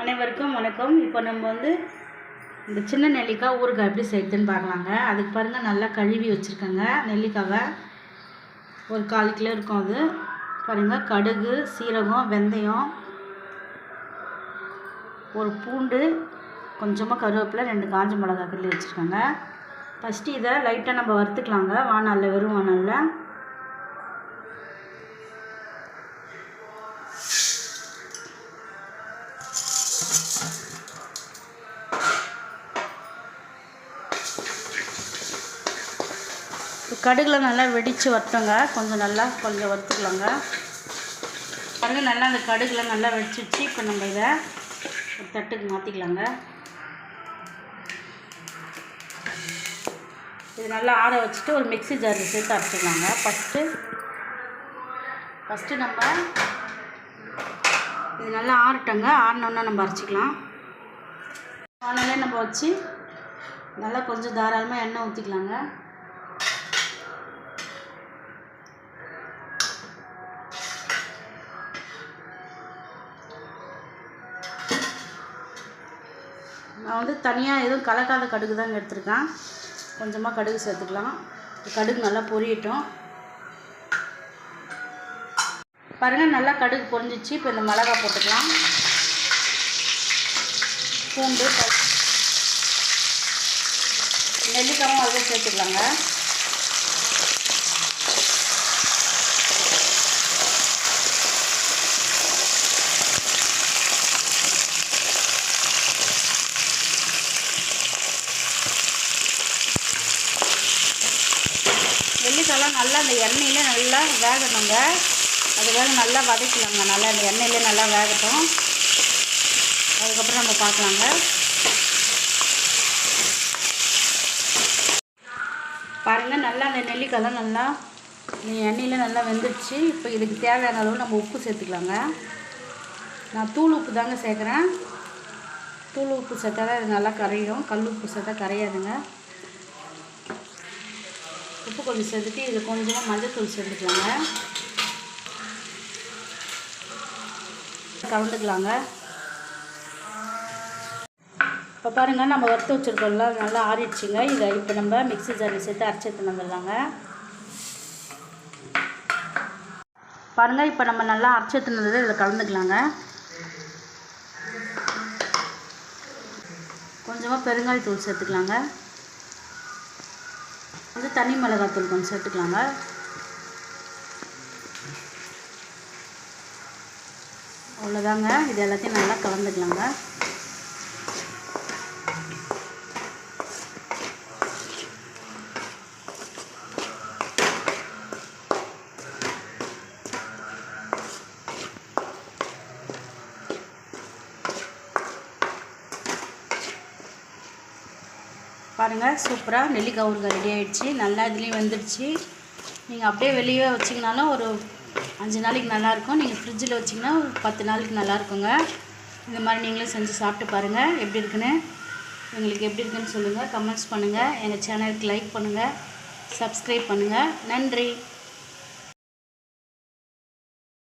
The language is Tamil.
அனைவருக்கும் வணக்கம். இப்போ நம்ம வந்து இந்த சின்ன நெல்லிக்காய் ஊறுகாய் எப்படி செய்யுதுன்னு பார்க்கலாங்க. அதுக்கு பாருங்கள் நல்லா கழுவி வச்சுருக்கேங்க. நெல்லிக்காவை ஒரு கால் கிலோ இருக்கும் அது. பாருங்கள் கடுகு சீரகம் வெந்தயம் ஒரு பூண்டு கொஞ்சமாக கருவேப்பிலை ரெண்டு காஞ்ச மிளகாய் கிள்ளி வச்சுருக்கேங்க. ஃபஸ்ட்டு இதை லைட்டாக நம்ம வறுத்துக்கலாங்க. வானாலில் வெறும் வானாலில். கடுகுல நல்லா வெடித்து வறுத்தோங்க கொஞ்சம் நல்லா கொஞ்சம் வறுத்துக்கலாங்க பாருங்க நல்லா அந்த கடுகுல நல்லா வெடிச்சிடுச்சு இப்போ நம்ம இதை ஒரு தட்டுக்கு மாற்றிக்கலாங்க இது நல்லா ஆற வச்சுட்டு ஒரு மிக்ஸி ஜாரில் சேர்த்து அரைச்சிக்கலாங்க. ஃபஸ்ட்டு ஃபஸ்ட்டு நம்ம இது நல்லா ஆறட்டங்க. ஆறினோன்னா நம்ம அரைச்சிக்கலாம். வானலே நம்ம வச்சு நல்லா கொஞ்சம் தாராளமாக எண்ணெய் ஊற்றிக்கலாங்க நான் வந்து தனியாக எதுவும் கலக்காத கடுகு தாங்க எடுத்துருக்கேன். கொஞ்சமாக கடுகு சேர்த்துக்கலாம். கடுகு நல்லா பொரியட்டும். பாருங்கள் நல்லா கடுகு பொரிஞ்சிச்சு. இப்போ இந்த மிளகா போட்டுக்கலாம். பூண்டு நெல்லிக்காயும் அதில் சேர்த்துக்கலாங்க. நெல்லிக்காயெல்லாம் நல்லா அந்த எண்ணெயிலே நல்லா வேகணுங்க அது நல்லா வதக்கலாங்க நல்லா அந்த எண்ணெயிலே நல்லா வேகட்டும். அதுக்கப்புறம் நம்ம பார்க்கலாங்க. பாருங்கள் நல்லா அந்த நெல்லிக்காயெல்லாம் நல்லா எண்ணெயில் நல்லா வெந்துடுச்சு. இப்போ இதுக்கு தேவையான அளவு நம்ம உப்பு சேர்த்துக்கலாங்க. நான் தூள் உப்பு தாங்க சேர்க்குறேன். தூள் உப்பு சேர்த்தா தான் இது நல்லா கரையும். கல் உப்பு சேர்த்தா கரையாதுங்க. உப்பு கொஞ்சம் சேர்த்துட்டு இதில் கொஞ்சமாக மஞ்சள்தூள் சேர்த்துக்கலாங்க. கலந்துக்கலாங்க. இப்போ பாருங்கள் நம்ம வறுத்து வச்சுருக்கோம்ல நல்லா ஆறிடுச்சுங்க. இதை இப்போ நம்ம மிக்ஸி ஜாரில் சேர்த்து அரைச்சி எடுத்துன்னு வந்துடலாங்க. பாருங்கள் இப்போ நம்ம நல்லா அரைச்சி வந்தது இதில் கலந்துக்கலாங்க. கொஞ்சமாக பெருங்காயத்தூள் சேர்த்துக்கலாங்க. தனி மிளகாத்தூள் கொஞ்சம் சேர்த்துக்கலாங்க. அவ்வளோதாங்க. இது எல்லாத்தையும் நல்லா கலந்துக்கலாங்க. பாருங்கள் சூப்பராக நெல்லிக்காய் ஊறுகாய் ரெடி ஆகிடுச்சு நல்லா இதுலேயும் வந்துடுச்சு. நீங்கள் அப்படியே வெளியே வச்சிங்கனாலும் ஒரு அஞ்சு நாளைக்கு நல்லாயிருக்கும் நீங்கள் ஃப்ரிட்ஜில் வச்சிங்கன்னா ஒரு பத்து நாளைக்கு நல்லாயிருக்குங்க இந்த மாதிரி நீங்களும் செஞ்சு சாப்பிட்டு பாருங்கள் எப்படி இருக்குன்னு? எங்களுக்கு எப்படி இருக்குன்னு சொல்லுங்கள் கமெண்ட்ஸ் பண்ணுங்கள் எங்கள் சேனலுக்கு லைக் பண்ணுங்கள் சப்ஸ்கிரைப் பண்ணுங்கள் நன்றி.